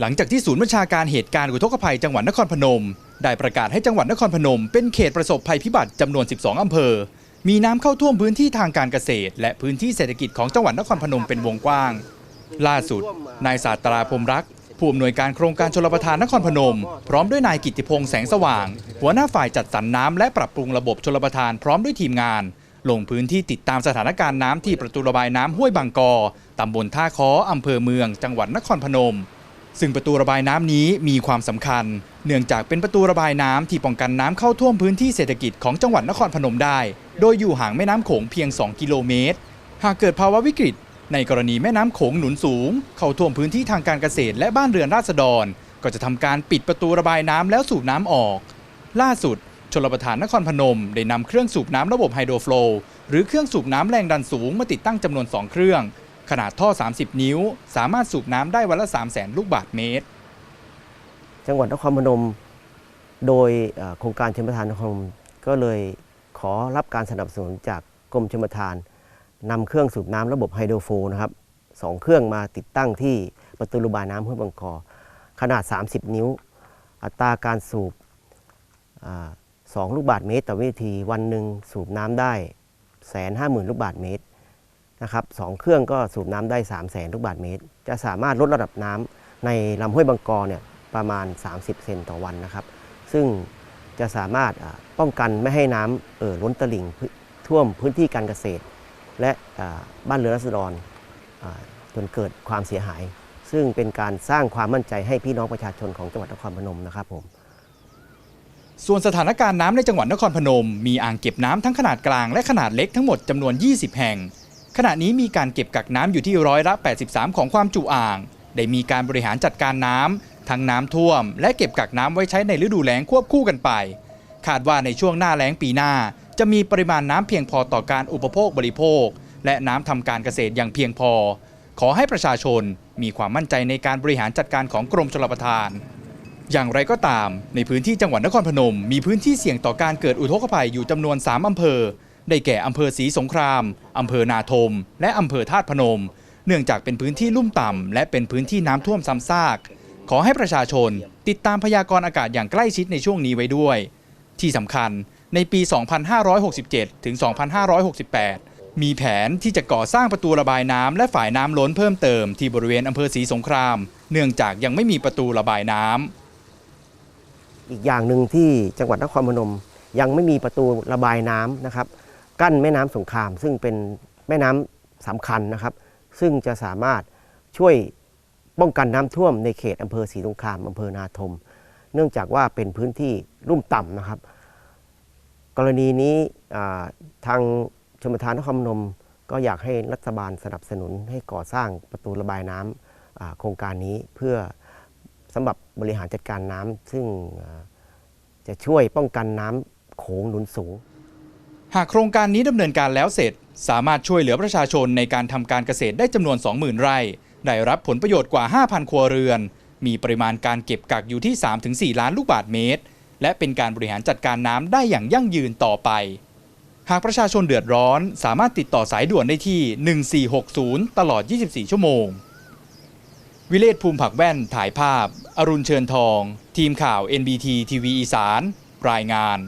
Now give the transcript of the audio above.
หลังจากที่ศูนย์บัญชาการเหตุการณ์อุทกภัยจังหวัดนครพนม ได้ประกาศให้จังหวัดนครพนม เป็นเขตประสบภัยพิบัติจำนวน 12 อำเภอ มีน้ำเข้าท่วมพื้นที่ทางการเกษตร และพื้นที่เศรษฐกิจของจังหวัดนครพนมเป็นวงกว้าง ล่าสุด นายศาสตราพรมรักผู้อำนวยการโครงการชลประทานนครพนม พร้อมด้วยนายกิตติพงษ์แสงสว่าง หัวหน้าฝ่ายจัดสรรน้ำและปรับปรุงระบบชลประทานพร้อมด้วยทีมงาน ลงพื้นที่ติดตามสถานการณ์น้ำที่ประตูระบายน้ำห้วยบางกอตำบลท่าค้ออำเภอเมือง จังหวัดนครพนม ซึ่งประตูระบายน้ำนี้มีความสำคัญ เนื่องจากเป็นประตูระบายน้ำที่ป้องกันน้ำเข้าท่วมพื้นที่เศรษฐกิจของจังหวัดนครพนมได้ โดยอยู่ห่างแม่น้ำโขงเพียง 2 กิโลเมตร หากเกิดภาวะวิกฤต ในกรณีแม่น้ำโขงหนุนสูง เข้าท่วมพื้นที่ทางการเกษตรและบ้านเรือนราษฎร ก็จะทำการปิดประตูระบายน้ำแล้วสูบน้ำออก ล่าสุดชลประทานนครพนม ได้นำเครื่องสูบน้ำระบบไฮโดรโฟลว์หรือเครื่องสูบน้ำแรงดันสูงมาติดตั้งจำนวน 2 เครื่อง ขนาดท่อ 30 นิ้ว สามารถสูบน้ำได้วันละ3 0 0 0 0 0 ลูกบาศก์เมตร จังหวัดนครพนม โดยโครงการชมประทานนครพนมก็เลยขอรับการสนับสนุนจากกรมชมประทานนำเครื่องสูบน้ำระบบไฮโดรโฟนะครับสองเครื่องมาติดตั้งที่ประตูระบายน้ำห้วยบางกอขนาด 30 นิ้ว อัตราการสูบสองลูกบาศก์เมตร ต่อวินาที วันหนึ่งสูบน้ำได้แสนห้าหมื่นลูกบาศก์เมตร นะครับสองเครื่องก็สูบน้ำได้ 3 0 0แสนลูกบาศก์เมตร จะสามารถลดระดับน้ำในลำห้วยบางกอเนี่ยประมาณ 30 เซนต่อวันนะครับ ซึ่งจะสามารถป้องกันไม่ให้น้ำเอ่อล้นตลิ่งท่วมพื้นที่การเกษตร และบ้านเรือนราษฎรจนเกิดความเสียหาย ซึ่งเป็นการสร้างความมั่นใจให้พี่น้องประชาชนของจังหวัดนครพนมนะครับผมส่วนสถานการณ์น้ำในจังหวัดนครพนม มีอ่างเก็บน้ำทั้งขนาดกลางและขนาดเล็กทั้งหมดจำนวน 20 แห่ง ขณะนี้มีการเก็บกักน้ำอยู่ที่ร้อยละ 83 ของความจุอ่าง ได้มีการบริหารจัดการน้ำทั้งน้ำท่วม และเก็บกักน้ำไว้ใช้ในฤดูแล้งควบคู่กันไป คาดว่าในช่วงหน้าแล้งปีหน้า จะมีปริมาณน้ำเพียงพอต่อการอุปโภคบริโภค และน้ำทำการเกษตรอย่างเพียงพอ ขอให้ประชาชนมีความมั่นใจในการบริหารจัดการของกรมชลประทาน อย่างไรก็ตาม ในพื้นที่จังหวัดนครพนม มีพื้นที่เสี่ยงต่อการเกิดอุทกภัยอยู่จำนวน 3 อำเภอ ได้แก่อำเภอศรีสงครามอำเภอนาทม และอำเภอธาตุพนม เนื่องจากเป็นพื้นที่ลุ่มต่ำและเป็นพื้นที่น้ำท่วมซ้ำซาก ขอให้ประชาชนติดตามพยากรณ์อากาศอย่างใกล้ชิดในช่วงนี้ไว้ด้วย ที่สำคัญในปี 2567 ถึง 2568 มีแผนที่จะก่อสร้างประตูระบายน้ำและฝ่ายน้ำล้นเพิ่มเติมที่บริเวณอำเภอศรีสงคราม เนื่องจากยังไม่มีประตูระบายน้ำอีกอย่างหนึ่งที่จังหวัดนครพนมยังไม่มีประตูระบายน้ำนะครับ กั้นแม่น้ำสงคราม ซึ่งเป็นแม่น้ำสำคัญนะครับ ซึ่งจะสามารถช่วยป้องกันน้ำท่วมในเขตอำเภอศรีสงครามอำเภอนาทม เนื่องจากว่าเป็นพื้นที่ลุ่มต่ำนะครับ กรณีนี้ทางชมทานนครพนมก็อยากให้รัฐบาลสนับสนุนให้ก่อสร้างประตูระบายน้ำอ่าโครงการนี้เพื่อสำหรับบริหารจัดการน้ำซึ่งจะช่วยป้องกันน้ำโขงหนุนสูง หากโครงการนี้ดำเนินการแล้วเสร็จ สามารถช่วยเหลือประชาชนในการทำการเกษตรได้จำนวน 20,000 ไร่ ได้รับผลประโยชน์กว่า 5,000 ครัวเรือน มีปริมาณการเก็บกักอยู่ที่ 3-4 ล้านลูกบาศก์เมตร และเป็นการบริหารจัดการน้ำได้อย่างยั่งยืนต่อไป หากประชาชนเดือดร้อน สามารถติดต่อสายด่วนได้ที่ 1460 ตลอด 24 ชั่วโมง วิเลศภูมิผักแว่นถ่ายภาพ อรุณเชิญทอง ทีมข่าว NBT ทีวีอีสาน รายงาน